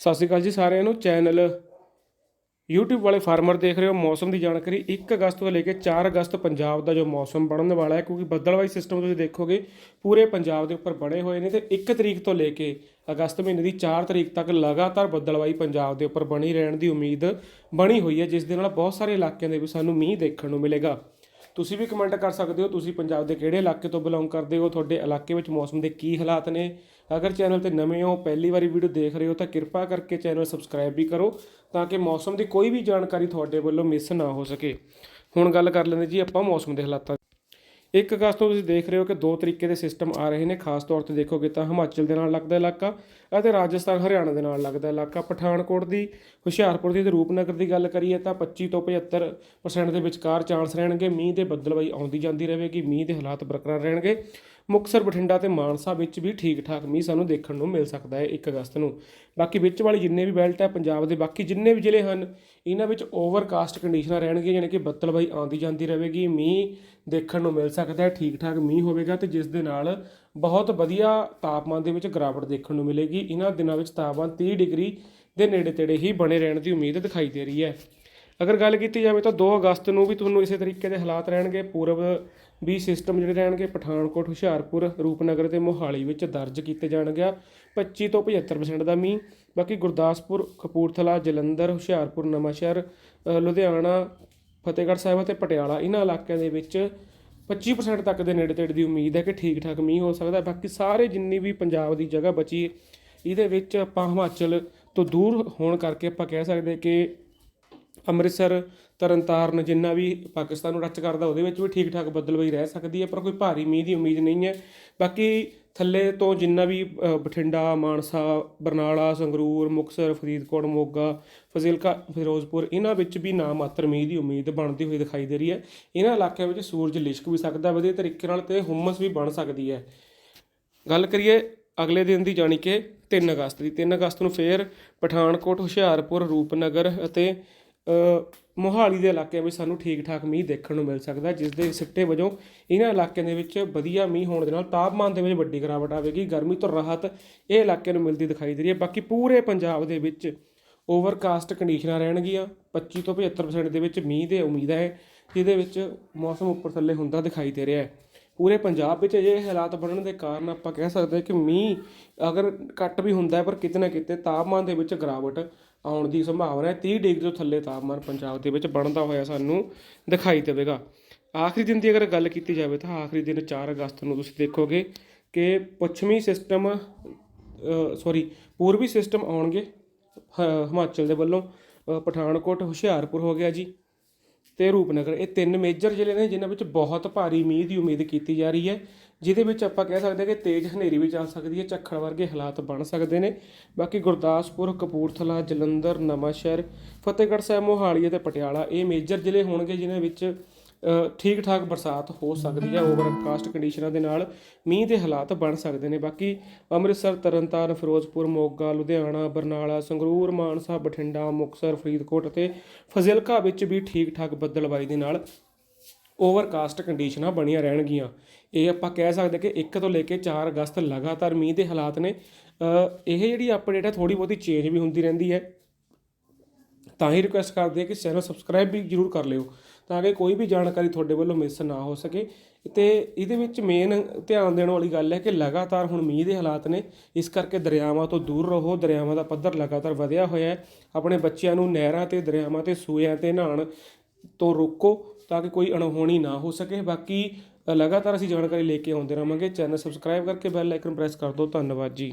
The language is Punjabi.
ਸਤਿ ਸ਼੍ਰੀ ਅਕਾਲ ਜੀ ਸਾਰਿਆਂ ਨੂੰ। ਚੈਨਲ YouTube ਵਾਲੇ ਫਾਰਮਰ ਦੇਖ ਰਹੇ ਹੋ। ਮੌਸਮ ਦੀ ਜਾਣਕਾਰੀ 1 ਅਗਸਤ ਤੋਂ ਲੈ ਕੇ 4 ਅਗਸਤ ਪੰਜਾਬ ਦਾ ਜੋ ਮੌਸਮ ਬਣਨ ਵਾਲਾ ਹੈ, ਕਿਉਂਕਿ ਬੱਦਲਵਾਈ ਸਿਸਟਮ ਤੁਸੀਂ ਦੇਖੋਗੇ, ਪੂਰੇ ਪੰਜਾਬ ਦੇ ਉੱਪਰ ਬਣੇ ਹੋਏ ਨੇ ਤੇ 1 ਤਰੀਕ ਤੋਂ ਲੈ ਕੇ ਅਗਸਤ ਮਹੀਨੇ ਦੀ 4 ਤਰੀਕ ਤੱਕ ਲਗਾਤਾਰ ਬੱਦਲਵਾਈ ਪੰਜਾਬ ਦੇ ਉੱਪਰ ਬਣੀ ਰਹਿਣ ਦੀ ਉਮੀਦ ਬਣੀ ਹੋਈ ਹੈ, ਜਿਸ ਦੇ ਨਾਲ ਬਹੁਤ ਸਾਰੇ ਇਲਾਕਿਆਂ ਦੇ ਵਿੱਚ ਸਾਨੂੰ ਮੀਂਹ ਦੇਖਣ ਨੂੰ ਮਿਲੇਗਾ। ਤੁਸੀਂ ਵੀ ਕਮੈਂਟ ਕਰ ਸਕਦੇ ਹੋ, ਤੁਸੀਂ ਪੰਜਾਬ ਦੇ ਕਿਹੜੇ ਇਲਾਕੇ ਤੋਂ ਬਿਲੋਂਗ ਕਰਦੇ ਹੋ, ਤੁਹਾਡੇ ਇਲਾਕੇ ਵਿੱਚ ਮੌਸਮ ਦੇ ਕੀ ਹਾਲਾਤ ਨੇ। ਅਗਰ ਚੈਨਲ ਤੇ ਨਵੇਂ ਹੋ, ਪਹਿਲੀ ਵਾਰੀ ਵੀਡੀਓ ਦੇਖ ਰਹੇ ਹੋ, ਤਾਂ ਕਿਰਪਾ ਕਰਕੇ ਚੈਨਲ ਸਬਸਕ੍ਰਾਈਬ ਵੀ ਕਰੋ ਤਾਂ ਕਿ ਮੌਸਮ ਦੀ ਕੋਈ ਵੀ ਜਾਣਕਾਰੀ ਤੁਹਾਡੇ ਵੱਲੋਂ ਮਿਸ ਨਾ ਹੋ ਸਕੇ। ਹੁਣ ਗੱਲ ਕਰ ਲੈਂਦੇ ਜੀ ਆਪਾਂ ਮੌਸਮ ਦੇ ਹਾਲਾਤਾਂ ਇੱਕ ਅਗਸਤ ਤੋਂ ਤੁਸੀਂ ਦੇਖ ਰਹੇ ਹੋ ਕਿ ਦੋ ਤਰੀਕੇ ਦੇ ਸਿਸਟਮ ਆ ਰਹੇ ਨੇ। ਖਾਸ ਤੌਰ ਤੇ ਦੇਖੋਗੇ ਤਾਂ ਹਿਮਾਚਲ ਦੇ ਨਾਲ ਲੱਗਦਾ ਇਲਾਕਾ ਅਤੇ ਰਾਜਸਥਾਨ, ਹਰਿਆਣਾ ਦੇ ਨਾਲ ਲੱਗਦਾ ਇਲਾਕਾ। ਪਠਾਨਕੋਟ ਦੀ, ਹੁਸ਼ਿਆਰਪੁਰ ਦੀ ਤੇ ਰੂਪਨਗਰ ਦੀ ਗੱਲ ਕਰੀਏ ਤਾਂ 25 ਤੋਂ 75% ਦੇ ਵਿਚਕਾਰ ਚਾਂਸ ਰਹਿਣਗੇ। ਮੀਂਹ ਦੇ ਬੱਦਲਵਾਈ ਆਉਂਦੀ ਜਾਂਦੀ ਰਹੇਗੀ, ਮੀਂਹ ਦੇ ਹਾਲਾਤ ਬਰਕਰਾਰ ਰਹਿਣਗੇ। ਮੁਕਤਸਰ, ਬਠਿੰਡਾ ਤੇ ਮਾਨਸਾ ਵਿੱਚ ਵੀ ਠੀਕ ਠਾਕ ਮੀਂਹ ਸਾਨੂੰ ਦੇਖਣ ਨੂੰ ਮਿਲ ਸਕਦਾ ਹੈ 1 ਅਗਸਤ ਨੂੰ। ਬਾਕੀ ਵਿੱਚ ਵਾਲੀ ਜਿੰਨੇ ਵੀ ਬੈਲਟ ਹੈ ਪੰਜਾਬ ਦੇ ਬਾਕੀ ਜਿੰਨੇ ਵੀ ਜ਼ਿਲ੍ਹੇ ਹਨ, ਇਹਨਾਂ ਵਿੱਚ ਓਵਰਕਾਸਟ ਕੰਡੀਸ਼ਨਾਂ ਰਹਿਣਗੀਆਂ ਯਾਨੀ ਕਿ ਬੱਦਲਵਾਈ ਆਉਂਦੀ ਜਾਂਦੀ ਰਹੇਗੀ, ਮੀਂਹ ਦੇਖਣ ਨੂੰ ਮਿਲ ਸਕਦਾ ਹੈ ਠੀਕ ਠਾਕ ਮੀਂਹ ਹੋਵੇਗਾ ਤੇ ਜਿਸ ਦੇ ਨਾਲ ਬਹੁਤ ਵਧੀਆ ਤਾਪਮਾਨ ਦੇ ਵਿੱਚ ਗਿਰਾਵਟ ਦੇਖਣ ਨੂੰ ਮਿਲੇਗੀ। ਇਹਨਾਂ ਦਿਨਾਂ ਵਿੱਚ ਤਾਪਮਾਨ 30 ਡਿਗਰੀ ਦੇ ਨੇੜੇ ਤੇੜੇ ਹੀ ਬਣੇ ਰਹਿਣ ਦੀ ਉਮੀਦ ਦਿਖਾਈ ਦੇ ਰਹੀ ਹੈ। ਅਗਰ ਗੱਲ ਕੀਤੀ ਜਾਵੇ ਤਾਂ 2 ਅਗਸਤ ਨੂੰ ਵੀ ਤੁਹਾਨੂੰ ਇਸੇ ਤਰੀਕੇ ਦੇ ਹਾਲਾਤ ਰਹਿਣਗੇ, ਪੂਰਬ ਵੀ ਸਿਸਟਮ ਜਿਹੜੇ ਰਹਿਣਗੇ ਪਠਾਨਕੋਟ, ਹੁਸ਼ਿਆਰਪੁਰ, ਰੂਪਨਗਰ ਤੇ ਮੋਹਾਲੀ ਵਿੱਚ ਦਰਜ ਕੀਤੇ ਜਾਣਗੇ। 25 ਤੋਂ 75% ਦਾ ਮੀਂਹ, ਬਾਕੀ ਗੁਰਦਾਸਪੁਰ, ਕਪੂਰਥਲਾ, ਜਲੰਧਰ, ਹੁਸ਼ਿਆਰਪੁਰ, ਨਵਾਂਸ਼ਹਿਰ ਲੁਧਿਆਣਾ, ਫਤਿਹਗੜ੍ਹ ਸਾਹਿਬ ਅਤੇ ਪਟਿਆਲਾ ਇਹਨਾਂ ਇਲਾਕਿਆਂ ਦੇ ਵਿੱਚ 25% ਤੱਕ ਦੇ ਨੇੜੇ ਤੇੜੇ ਦੀ ਉਮੀਦ ਹੈ ਕਿ ਠੀਕ ਠਾਕ ਮੀਂਹ ਹੋ ਸਕਦਾ ਬਾਕੀ ਸਾਰੇ ਜਿੰਨੀ ਵੀ ਪੰਜਾਬ ਦੀ ਜਗ੍ਹਾ ਬਚੀ, ਇਹਦੇ ਵਿੱਚ ਆਪਾਂ ਹਿਮਾਚਲ ਤੋਂ ਦੂਰ ਹੋਣ ਕਰਕੇ ਆਪਾਂ ਕਹਿ ਸਕਦੇ ਕਿ ਅੰਮ੍ਰਿਤਸਰ, ਤਰਨਤਾਰਨ ਜਿੰਨਾ ਵੀ ਪਾਕਿਸਤਾਨ ਨੂੰ ਟੱਚ ਕਰਦਾ, ਉਹਦੇ ਵਿੱਚ ਵੀ ਠੀਕ ਠਾਕ ਬੱਦਲਵਾਈ ਰਹਿ ਸਕਦੀ ਹੈ, ਪਰ ਕੋਈ ਭਾਰੀ ਮੀਂਹ ਦੀ ਉਮੀਦ ਨਹੀਂ ਹੈ। ਬਾਕੀ ਥੱਲੇ ਤੋਂ ਜਿੰਨਾ ਵੀ ਬਠਿੰਡਾ, ਮਾਨਸਾ, ਬਰਨਾਲਾ, ਸੰਗਰੂਰ, ਮੁਕਤਸਰ, ਫਰੀਦਕੋਟ, ਮੋਗਾ, ਫਜ਼ਿਲਕਾ, ਫਿਰੋਜ਼ਪੁਰ, ਇਹਨਾਂ ਵਿੱਚ ਵੀ ਨਾ ਮਾਤਰ ਮੀਂਹ ਦੀ ਉਮੀਦ ਬਣਦੀ ਹੋਈ ਦਿਖਾਈ ਦੇ ਰਹੀ ਹੈ। ਇਹਨਾਂ ਇਲਾਕਿਆਂ ਵਿੱਚ ਸੂਰਜ ਲਿਸ਼ਕ ਵੀ ਸਕਦਾ ਵਧੀਆ ਤਰੀਕੇ ਨਾਲ ਤੇ ਹੁਮਸ ਵੀ ਬਣ ਸਕਦੀ ਹੈ। ਗੱਲ ਕਰੀਏ ਅਗਲੇ ਦਿਨ ਦੀ, ਜਾਣੀ ਕਿ 3 ਅਗਸਤ ਦੀ। 3 ਅਗਸਤ ਨੂੰ ਫੇਰ ਪਠਾਨਕੋਟ, ਹੁਸ਼ਿਆਰਪੁਰ, ਰੂਪਨਗਰ ਅਤੇ ਮੋਹਾਲੀ ਦੇ ਇਲਾਕਿਆਂ ਵਿੱਚ ਸਾਨੂੰ ਠੀਕ ਠਾਕ ਮੀਂਹ ਦੇਖਣ ਨੂੰ ਮਿਲ ਸਕਦਾ, ਜਿਸ ਦੇ ਸਿੱਟੇ ਵਜੋਂ ਇਹਨਾਂ ਇਲਾਕਿਆਂ ਦੇ ਵਿੱਚ ਵਧੀਆ ਮੀਂਹ ਹੋਣ ਦੇ ਨਾਲ ਤਾਪਮਾਨ ਦੇ ਵਿੱਚ ਵੱਡੀ ਗਿਰਾਵਟ ਆਵੇਗੀ। ਗਰਮੀ ਤੋਂ ਰਾਹਤ ਇਹ ਇਲਾਕਿਆਂ ਨੂੰ ਮਿਲਦੀ ਦਿਖਾਈ ਦੇ ਰਹੀ ਹੈ। ਬਾਕੀ ਪੂਰੇ ਪੰਜਾਬ ਦੇ ਵਿੱਚ ਓਵਰਕਾਸਟ ਕੰਡੀਸ਼ਨਾਂ ਰਹਿਣਗੀਆਂ। 25 ਤੋਂ 75% ਦੇ ਵਿੱਚ ਮੀਂਹ ਦੇ ਉਮੀਦ ਹੈ। ਜਿਹਦੇ ਵਿੱਚ ਮੌਸਮ ਉੱਪਰ ਥੱਲੇ ਹੁੰਦਾ ਦਿਖਾਈ ਦੇ ਰਿਹਾ ਹੈ। ਪੂਰੇ ਪੰਜਾਬ ਵਿੱਚ ਅਜਿਹੇ ਹਾਲਾਤ ਬਣਨ ਦੇ ਕਾਰਨ ਆਪਾਂ ਕਹਿ ਸਕਦੇ ਹਾਂ ਕਿ ਮੀਂਹ ਅਗਰ ਘੱਟ ਵੀ ਹੁੰਦਾ ਪਰ ਕਿਤੇ ਨਾ ਕਿਤੇ ਤਾਪਮਾਨ ਦੇ ਵਿੱਚ ਗਿਰਾਵਟ ਆਉਣ ਦੀ ਸੰਭਾਵਨਾ ਹੈ। 30 ਡਿਗਰੀ ਤੋਂ ਥੱਲੇ ਤਾਪਮਾਨ ਪੰਜਾਬ ਦੇ ਵਿੱਚ ਬਣਦਾ ਹੋਇਆ ਸਾਨੂੰ ਦਿਖਾਈ ਦੇਵੇਗਾ। ਆਖਰੀ ਦਿਨ ਦੀ ਅਗਰ ਗੱਲ ਕੀਤੀ ਜਾਵੇ ਤਾਂ ਆਖਰੀ ਦਿਨ 4 ਅਗਸਤ ਨੂੰ ਤੁਸੀਂ ਦੇਖੋਗੇ ਕਿ ਪੱਛਮੀ ਸਿਸਟਮ ਸੌਰੀ ਪੂਰਬੀ ਸਿਸਟਮ ਆਉਣਗੇ, ਹ- ਹਿਮਾਚਲ ਦੇ ਵੱਲੋਂ ਪਠਾਨਕੋਟ, ਹੁਸ਼ਿਆਰਪੁਰ ਹੋ ਗਿਆ ਜੀ। ਤੇ ਰੂਪਨਗਰ। ਇਹ ਤਿੰਨ ਮੇਜਰ ਜ਼ਿਲ੍ਹੇ ਨੇ ਜਿਨ੍ਹਾਂ ਵਿੱਚ ਬਹੁਤ ਭਾਰੀ ਮੀਂਹ ਦੀ ਉਮੀਦ ਕੀਤੀ ਜਾ ਰਹੀ ਹੈ, ਜਿਹਦੇ ਵਿੱਚ ਆਪਾਂ ਕਹਿ ਸਕਦੇ ਹਾਂ ਕਿ ਤੇਜ਼ ਹਨੇਰੀ ਵੀ ਚੱਲ ਸਕਦੀ ਹੈ, ਝੱਖੜ ਵਰਗੇ ਹਾਲਾਤ ਬਣ ਸਕਦੇ ਨੇ। ਬਾਕੀ ਗੁਰਦਾਸਪੁਰ, ਕਪੂਰਥਲਾ, ਜਲੰਧਰ, ਨਵਾਂਸ਼ਹਿਰ, ਫਤਿਹਗੜ੍ਹ ਸਾਹਿਬ, ਮੋਹਾਲੀ ਅਤੇ ਪਟਿਆਲਾ ਇਹ ਮੇਜਰ ਜ਼ਿਲ੍ਹੇ ਹੋਣਗੇ, ਜਿਨ੍ਹਾਂ ਵਿੱਚ ਠੀਕ ਠਾਕ ਬਰਸਾਤ ਹੋ ਸਕਦੀ ਹੈ ਓਵਰਕਾਸਟ ਕੰਡੀਸ਼ਨਾਂ ਦੇ ਨਾਲ ਮੀਂਹ ਦੇ ਹਾਲਾਤ ਬਣ ਸਕਦੇ ਨੇ। ਬਾਕੀ ਅੰਮ੍ਰਿਤਸਰ, ਤਰਨਤਾਰਨ, ਫਿਰੋਜ਼ਪੁਰ, ਮੋਗਾ, ਲੁਧਿਆਣਾ, ਬਰਨਾਲਾ, ਸੰਗਰੂਰ, ਮਾਨਸਾ, ਬਠਿੰਡਾ, ਮੁਕਤਸਰ, ਫਰੀਦਕੋਟ ਅਤੇ ਫਜ਼ਿਲਕਾ ਵਿੱਚ ਵੀ ਠੀਕ ਠਾਕ ਬੱਦਲਬਾਈ ਦੇ ਨਾਲ ਓਵਰਕਾਸਟ ਕੰਡੀਸ਼ਨਾਂ ਬਣੀਆਂ ਰਹਿਣਗੀਆਂ। ਇਹ ਆਪਾਂ ਕਹਿ ਸਕਦੇ ਕਿ 1 ਤੋਂ ਲੈ ਕੇ 4 ਅਗਸਤ ਲਗਾਤਾਰ ਮੀਂਹ ਦੇ ਹਾਲਾਤ ਨੇ। ਇਹ ਜਿਹੜੀ ਅਪਡੇਟ ਹੈ ਥੋੜੀ ਬਹੁਤੀ ਚੇਂਜ ਵੀ ਹੁੰਦੀ ਰਹਿੰਦੀ ਹੈ। ਤਾਂ ਹੀ ਰਿਕੁਐਸਟ ਕਰਦੇ ਹਾਂ ਕਿ ਚੈਨਲ ਸਬਸਕ੍ਰਾਈਬ ਵੀ ਜਰੂਰ ਕਰ ਲਿਓ, ਤਾਂ ਕਿ ਕੋਈ ਵੀ ਜਾਣਕਾਰੀ ਤੁਹਾਡੇ ਵੱਲੋਂ ਮਿਸ ਨਾ ਹੋ ਸਕੇ। ਤੇ ਇਹਦੇ ਵਿੱਚ ਮੇਨ ਧਿਆਨ ਦੇਣ ਵਾਲੀ ਗੱਲ ਹੈ ਕਿ ਲਗਾਤਾਰ ਹੁਣ ਮੀਂਹ ਦੇ ਹਾਲਾਤ ਨੇ, ਇਸ ਕਰਕੇ ਦਰਿਆਵਾਂ ਤੋਂ ਦੂਰ ਰਹੋ, ਦਰਿਆਵਾਂ ਦਾ ਪੱਧਰ ਲਗਾਤਾਰ ਵਧਿਆ ਹੋਇਆ ਹੈ। ਆਪਣੇ ਬੱਚਿਆਂ ਨੂੰ ਨਹਿਰਾਂ ਤੇ, ਦਰਿਆਵਾਂ ਤੇ ਸੂਇਆਂ ਤੇ ਨਹਾਉਣ ਤੋਂ ਰੋਕੋ, ਤਾਂ ਕਿ ਕੋਈ ਅਣਹੋਣੀ ਨਾ ਹੋ ਸਕੇ। ਬਾਕੀ ਲਗਾਤਾਰ ਅਸੀਂ ਜਾਣਕਾਰੀ ਲੈ ਕੇ ਆਉਂਦੇ ਰਹਾਂਗੇ। ਚੈਨਲ ਸਬਸਕ੍ਰਾਈਬ ਕਰਕੇ ਬੈਲ ਆਈਕਨ ਪ੍ਰੈਸ ਕਰ ਦਿਓ। ਧੰਨਵਾਦ ਜੀ।